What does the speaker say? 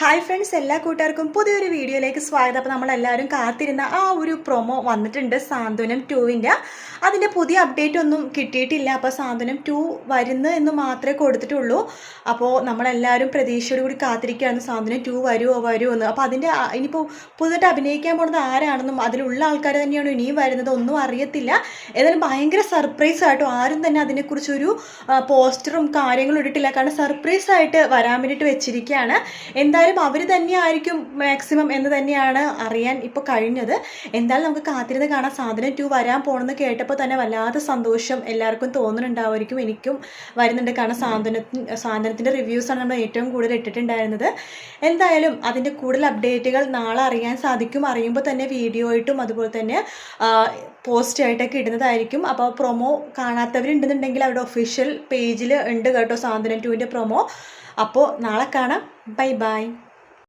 Hi friends എല്ലാ കൂട്ടുകാർക്കും പുതിയൊരു വീഡിയോയിലേക്ക് സ്വാഗതം. അപ്പോൾ നമ്മളെല്ലാവരും കാത്തിരുന്ന ആ ഒരു പ്രൊമോ വന്നിട്ടുണ്ട് സാന്ത്വനം ടൂവിന്റെ അതിന്റെ പുതിയ അപ്ഡേറ്റ് ഒന്നും കിട്ടിയിട്ടില്ല. അപ്പോൾ സാന്ത്വനം ടു വരുന്നു എന്ന് മാത്രമേ കൊടുത്തിട്ടുള്ളൂ. അപ്പോൾ നമ്മളെല്ലാവരും പ്രതീക്ഷയോട് കൂടി കാത്തിരിക്കുകയാണ്. സാന്ത്വനം ടു വരുമോ വരുമോ എന്ന്. അപ്പോൾ അതിന്റെ ഇനിയിപ്പോൾ പുതുതായിട്ട് അഭിനയിക്കാൻ പോകുന്നത് ആരാണെന്നും അതിലുള്ള ആൾക്കാർ തന്നെയാണ് ഇനിയും വരുന്നത് ഒന്നും അറിയത്തില്ല. ഏതായാലും ഭയങ്കര സർപ്രൈസ് ആയിട്ടോ ആരും തന്നെ അതിനെക്കുറിച്ചൊരു പോസ്റ്ററും കാര്യങ്ങളും ഇട്ടിട്ടില്ല. കാരണം സർപ്രൈസ് ആയിട്ട് വരാൻ വേണ്ടിയിട്ട് വെച്ചിരിക്കുകയാണ്. എന്തായാലും അവർ തന്നെയായിരിക്കും മാക്സിമം എന്ന് തന്നെയാണ് അറിയാൻ ഇപ്പോൾ കഴിഞ്ഞത്. എന്തായാലും നമുക്ക് കാത്തിരുന്ന് കാണാൻ സാധനം ടു വരാൻ പോകണമെന്ന് കേട്ടപ്പോൾ തന്നെ വല്ലാതെ സന്തോഷം എല്ലാവർക്കും തോന്നുന്നുണ്ടാവുമായിരിക്കും എനിക്കും വരുന്നുണ്ട്. കാരണം സാന്ത്വനത്തിന് സാന്ത്വനത്തിന്റെ റിവ്യൂസാണ് നമ്മൾ ഏറ്റവും കൂടുതൽ ഇട്ടിട്ടുണ്ടായിരുന്നത്. എന്തായാലും അതിന്റെ കൂടുതൽ അപ്ഡേറ്റുകൾ നാളെ അറിയാൻ സാധിക്കും. അറിയുമ്പോൾ തന്നെ വീഡിയോ ആയിട്ടും അതുപോലെ തന്നെ പോസ്റ്റ് ആയിട്ടൊക്കെ ഇടുന്നതായിരിക്കും. അപ്പോൾ പ്രൊമോ കാണാത്തവരുണ്ടെന്നുണ്ടെങ്കിൽ അവിടെ ഒഫീഷ്യൽ പേജിൽ ഉണ്ട് കേട്ടോ സാന്ത്വനം ടുവിന്റെ പ്രൊമോ അപ്പോൾ നാളെ കാണാം. Bye bye